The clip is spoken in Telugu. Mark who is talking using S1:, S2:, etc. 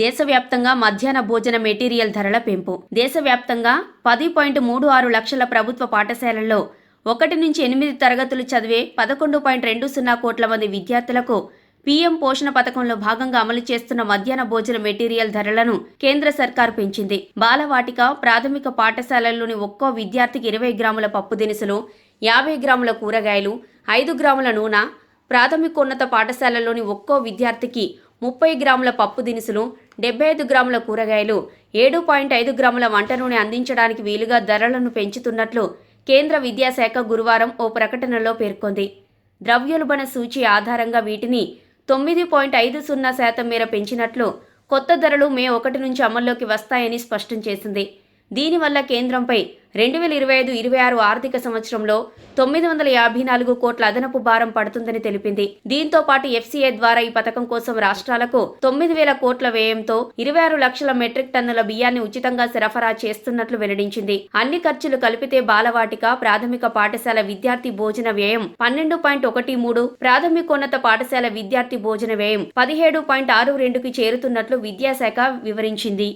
S1: దేశవ్యాప్తంగా మధ్యాహ్న భోజన మెటీరియల్ ధరల పెంపు. దేశవ్యాప్తంగా పది పాయింట్ మూడు ఆరు లక్షల ప్రభుత్వ పాఠశాలల్లో ఒకటి నుంచి ఎనిమిది తరగతులు చదివే పదకొండు పాయింట్ రెండు సున్నా కోట్ల మంది విద్యార్థులకు పీఎం పోషణ పథకంలో భాగంగా అమలు చేస్తున్న మధ్యాహ్న భోజన మెటీరియల్ ధరలను కేంద్ర సర్కార్ పెంచింది. బాలవాటిక ప్రాథమిక పాఠశాలల్లోని ఒక్కో విద్యార్థికి ఇరవై గ్రాముల పప్పు దినుసులు యాభై గ్రాముల కూరగాయలు ఐదు గ్రాముల నూనె ప్రాథమికోన్నత పాఠశాలలోని ఒక్కో విద్యార్థికి ముప్పై గ్రాముల పప్పు దినుసులు డెబ్బై ఐదు గ్రాముల కూరగాయలు ఏడు పాయింట్ ఐదు గ్రాముల వంట నూనె అందించడానికి వీలుగా ధరలను పెంచుతున్నట్లు కేంద్ర విద్యాశాఖ గురువారం ఓ ప్రకటనలో పేర్కొంది. ద్రవ్యోల్బణ సూచి ఆధారంగా వీటిని తొమ్మిది పాయింట్ ఐదు సున్నా శాతం మేర పెంచినట్లు కొత్త ధరలు మే ఒకటి నుంచి అమల్లోకి వస్తాయని స్పష్టం చేసింది. దీనివల్ల కేంద్రంపై రెండు వేల ఇరవై ఐదు ఇరవై ఆరు ఆర్థిక సంవత్సరంలో తొమ్మిది వందల యాభై నాలుగు కోట్ల అదనపు భారం పడుతుందని తెలిపింది. దీంతో పాటు ఎఫ్సీఏ ద్వారా ఈ పథకం కోసం రాష్ట్రాలకు తొమ్మిది వేల కోట్ల వ్యయంతో ఇరవై ఆరు లక్షల మెట్రిక్ టన్నుల బియ్యాన్ని ఉచితంగా సరఫరా చేస్తున్నట్లు వెల్లడించింది. అన్ని ఖర్చులు కలిపితే బాలవాటిక ప్రాథమిక పాఠశాల విద్యార్థి భోజన వ్యయం పన్నెండు పాయింట్ ఒకటి మూడు ప్రాథమికోన్నత పాఠశాల విద్యార్థి భోజన వ్యయం పదిహేడు పాయింట్ ఆరు రెండుకి చేరుతున్నట్లు విద్యాశాఖ వివరించింది.